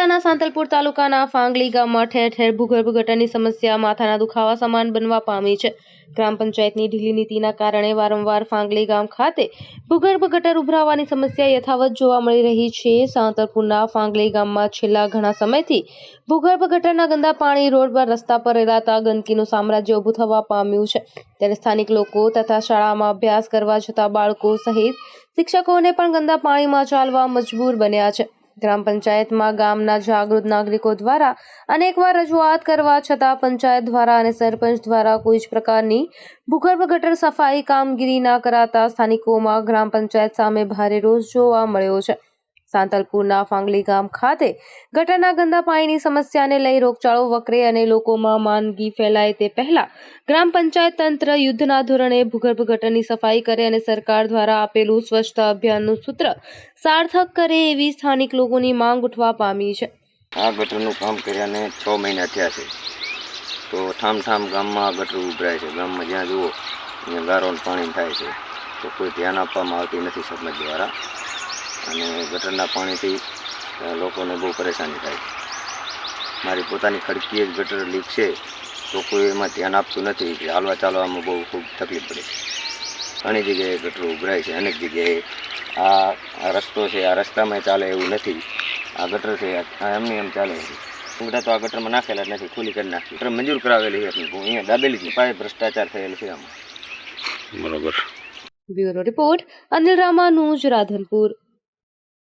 જિલ્લાના સાંતલપુર તાલુકાના ફાંગલી ગામમાં ઠેર ઠેર ભૂગર્ભ ગટરની સમસ્યા માથાના દુખાવા સમાન બનવા પામી છે. ગ્રામ પંચાયતની ઢીલી નીતિના કારણે વારંવાર ફાંગલી ગામ ખાતે ભૂગર્ભ ગટર ઉભરાવાની સમસ્યા યથાવત જોવા મળી રહી છે. સાંતલપુરના ફાંગલી ગામમાં છેલ્લા ઘણા સમયથી ભૂગર્ભ ગટરના ગંદા પાણી રોડ પર રસ્તા પર રેલાતા ગંદકીનું સામ્રાજ્ય ઊભું થવા પામ્યું છે. ત્યારે સ્થાનિક લોકો તથા શાળામાં અભ્યાસ કરવા જતા બાળકો સહિત શિક્ષકોને પણ ગંદા પાણીમાં ચાલવા મજબૂર બન્યા છે. ગ્રામ પંચાયતમાં ગામના જાગૃત નાગરિકો દ્વારા અનેકવાર રજૂઆત કરવા છતાં પંચાયત દ્વારા અને સરપંચ દ્વારા કોઈ જ પ્રકારની ભૂગર્ભ ગટર સફાઈ કામગીરી ના કરાતા સ્થાનિકોમાં ગ્રામ પંચાયત સામે ભારે રોષ જોવા મળ્યો છે. સાંતલપુરના ફાંગલી ગામ ખાતે ગટરના ગંદા પાણીની સમસ્યાને લઈ રોગચાળો વકરે અને લોકોમાં માંદગી ફેલાય તે પહેલા ગ્રામ પંચાયત તંત્ર યુદ્ધના ધોરણે ભૂગર્ભ ગટરની સફાઈ કરે અને સરકાર દ્વારા આપેલું સ્વચ્છતા અભિયાનનું સૂત્ર સાર્થક કરે એવી સ્થાનિક લોકોની માંગ ઉઠવા પામી છે. આ ગટરનું કામ કર્યાને છ મહિના થયા છે. તો ઠામ ઠામ ગામમાં ગટર ઉભરાય છે. ગામમાં જ્યાં જુઓ ગારો પાણી થાય છે. તો કોઈ ધ્યાન આપવામાં આવતી નથી સરપંચ દ્વારા. અને ગટરના પાણીથી લોકોને બહુ પરેશાની થાય છે. મારી પોતાની ખડકીએ જ ગટર લીક છે તો કોઈ એમાં ધ્યાન આપતું નથી કે હાલવા ચાલવામાં બહુ ખૂબ તકલીફ પડે છે. ઘણી જગ્યાએ ગટરો ઉભરાય છે અનેક જગ્યાએ આ આ રસ્તો છે આ રસ્તામાં ચાલે એવું નથી. આ ગટર છે આ એમને એમ ચાલે છે. તો આ ગટરમાં નાખેલા જ નથી ખુલ્લી કરી નાખી. ગટર મંજૂર કરાવેલી છે અહીંયા દાબેલી જ પાય ભ્રષ્ટાચાર થયેલ છે આમાં. બરોબર. Bureau report Anil Ramanuj Radhanpur